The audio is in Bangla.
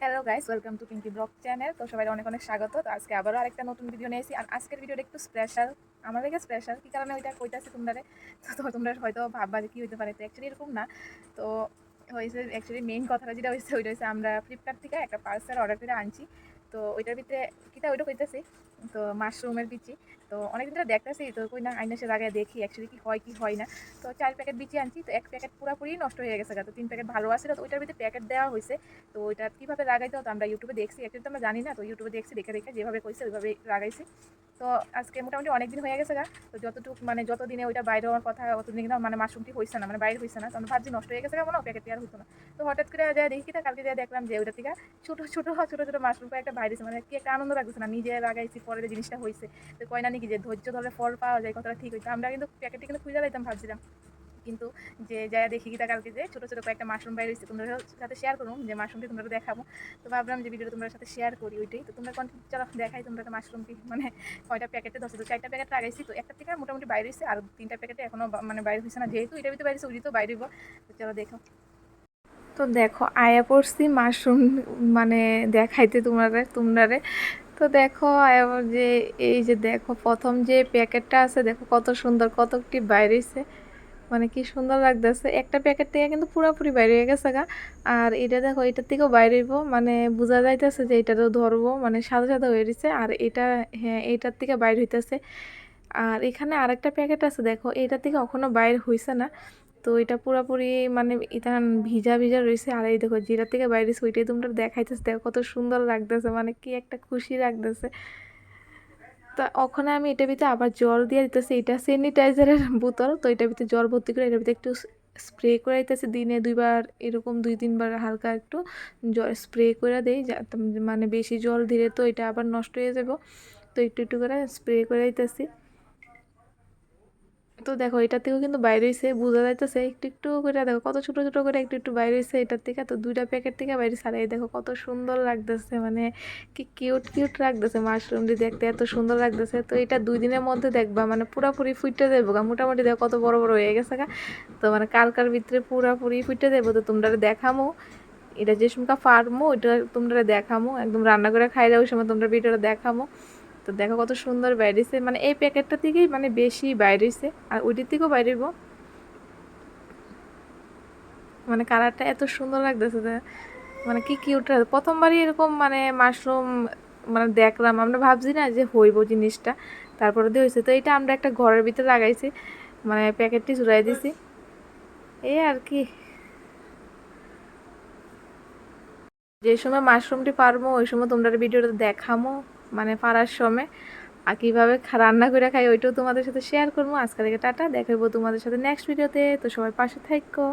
Hello guys welcome to Pinky blog channel তো সবাই অনেক অনেক স্বাগত। তো আজকে আবারও আরেকটা নতুন ভিডিও নিয়েছি আর আজকের ভিডিওটা একটু স্পেশাল আমার লেগে স্পেশাল কী কারণে ওইটা কইতাছি তোমরা তো তোমরা হয়তো ভাববা যে কী হইতে পারে। তো অ্যাকচুয়ালি এরকম না। তো হয়েছে অ্যাকচুয়ালি মেইন কথাটা যেটা হয়েছে ওইটা হয়েছে আমরা ফ্লিপকার্ট থেকে একটা পার্সেল অর্ডার করে আনছি। তো ওইটার ভিতরে কীটা ওইটা কইতাছি? তো মাশরুমের বিচি। তো অনেকদিন ধরে দেখতেছি, তো কই না আইনা সে লাগায় দেখি অ্যাকচুয়ালি কি হয় কি হয় না। তো চার প্যাকেট বিচি আনছি, তো এক প্যাকেট পুরোপুরি নষ্ট হয়ে গেছে। তো তিন প্যাকেট ভালো আছে তো ওইটার ভিতরে প্যাকেট দেওয়া হয়েছে তো ওইটা কীভাবে লাগাইতে হতো আমরা ইউটিউবে দেখছি। অ্যাকচুয়ালি তো আমরা জানি না, তো ইউটিউবে দেখছি, দেখে দেখে যেভাবে কইছে ওইভাবে লাগাইছি। তো আজকে মোটামুটি অনেক দিন হয়ে গেছে গা। তো যতটুকু মানে যতদিনে ওইটা বাইরে হওয়ার কথা, অতদিন কিন্তু মানে মাশরুমটি হয়েছে না মানে বাইরে হয়েছে না। তো আমরা ভাবছি নষ্ট হয়ে গেছে কেমন প্যাকেট আর হতো না। তো হঠাৎ করে যা দেখি কালকে যা দেখলাম যে ওইটা থেকে ছোটো ছোটো ছোটো ছোটো মাশরুম একটা বাইরে মানে কি একটা আনন্দ লাগছে না, নিজে লাগাইছি পরে যে জিনিসটা হয়েছে তো কয় না নাকি যে ধৈর্য ধরে ফল পাওয়া যায় কতটা ঠিক হইতো। আমরা কিন্তু প্যাকেটে কিন্তু খুঁজে লাইতাম ভাবছিলাম। কিন্তু যে যা দেখি কি কালকে যে ছোটো ছোটো কয়েকটা মাশরুম বাইরে হয়েছে তোমরা সাথে শেয়ার করুন যে মাশরুমটি তোমরা দেখাবো। তো ভাবলাম যে ভিডিওটা তোমার সাথে শেয়ার করি ওইটাই। তো তোমরা কন্টিনিউ চলো দেখাই তোমরা তো মাশরুমটি মানে কয়টা প্যাকেটে দশ তো চারটা প্যাকেট লাগাইছি। তো একটা থেকে মোটামুটি বাইরে হয়েছে আর তিনটা প্যাকেটে এখনও মানে বাইরে হয়েছে না। যেহেতু এটা ভিতরে বাইরে ওই তো বাইরে তো চলো দেখো। তো দেখো, আয়া পড়ছি মাশরুম মানে দেখাইতে তোমারে তোমরারে। তো দেখো যে এই যে দেখো, প্রথম যে প্যাকেটটা আছে, দেখো কত সুন্দর কতটি বাইরেছে। মানে কি সুন্দর লাগতেছে। একটা প্যাকেট থেকে কিন্তু পুরোপুরি বাইরে হয়ে গেছে গা। আর এটা দেখো, এটার থেকেও বাইরে হইব। মানে বোঝা যাইতেছে যে এটা তো ধরবো মানে সাদা সাদা হয়ে গেছে আর এটা হ্যাঁ এইটার থেকে বাইরে হইতেছে। আর এখানে আরেকটা প্যাকেট আছে, দেখো। এটার থেকে এখনও বাইর হইছে না। তো এটা পুরোপুরি মানে এটা ভিজা ভিজা রয়েছে। আর এই দেখো যেটার থেকে বাইরে ওইটাই তোমরা দেখাইতেছে, দেখো কত সুন্দর লাগতেছে মানে কি একটা খুশি লাগতেছে। তো ওখানে আমি এটা ভিতরে আবার জল দিয়ে দিতেছি, এটা স্যানিটাইজারের বোতল, তো এটার ভিতরে জল ভর্তি করে এটার ভিতরে একটু স্প্রে করে দিতেছি, দিনে দুইবার এরকম দুই তিনবার হালকা একটু জল স্প্রে করে দেই মানে বেশি জল দিলে তো এটা আবার নষ্ট হয়ে যাব। তো একটু একটু করে স্প্রে করে দিতেছি। তো দেখো এটার থেকেও কিন্তু বাইরে হয়েছে বোঝা যাইতেছে একটু একটু করে দেখো কত ছোট ছোট করে একটু একটু বাইরে হয়েছে এটার থেকে। তো দুইটা প্যাকেট থেকে বাইরে ছাড়াই দেখো কত সুন্দর লাগতেছে মানে কি কিউট কিউট লাগতেছে মাশরুমটি দেখতে, এত সুন্দর লাগতেছে। তো এটা দুই দিনের মধ্যে দেখবা মানে পুরাপুরি ফুটে দেবো গা। মোটামুটি দেখো কত বড় বড় হয়ে গেছে গা। তো মানে কালকার ভিতরে পুরাপুরি ফুটে দেবো তো তোমরা দেখামো। এটা যে সময় ফার্মো ওইটা তোমরা দেখামো। একদম রান্না করে খাইলে ওই সময় তোমরা ভিডিওটা দেখামো। তো দেখো কত সুন্দর বাইরেছে মানে এই প্যাকেটটা থেকেই মানে বেশি বাইরেছে আর ওইটির থেকেও বাইরেব মানে কালারটা এত সুন্দর লাগতেছে মানে কি কিউট প্রথমবারই এরকম মানে মাশরুম মানে দেখলাম, আমরা ভাবছি না যে হইব জিনিসটা, তারপরে দিয়ে হয়েছে তো এটা আমরা একটা ঘরের ভিতরে লাগাইছি মানে প্যাকেটটি চুরাই দিছি। এই আর কি। যে সময় মাশরুমটি পারব, ওই সময় তোমরা ভিডিওটা দেখামো। মানে সময়। আর কীভাবে রান্না করে খাই ওইটাও তোমাদের সাথে শেয়ার করব। আজকে থেকে টাটা দেখাবো তোমাদের সাথে নেক্সট ভিডিওতে তো। সবাই পাশে থাকো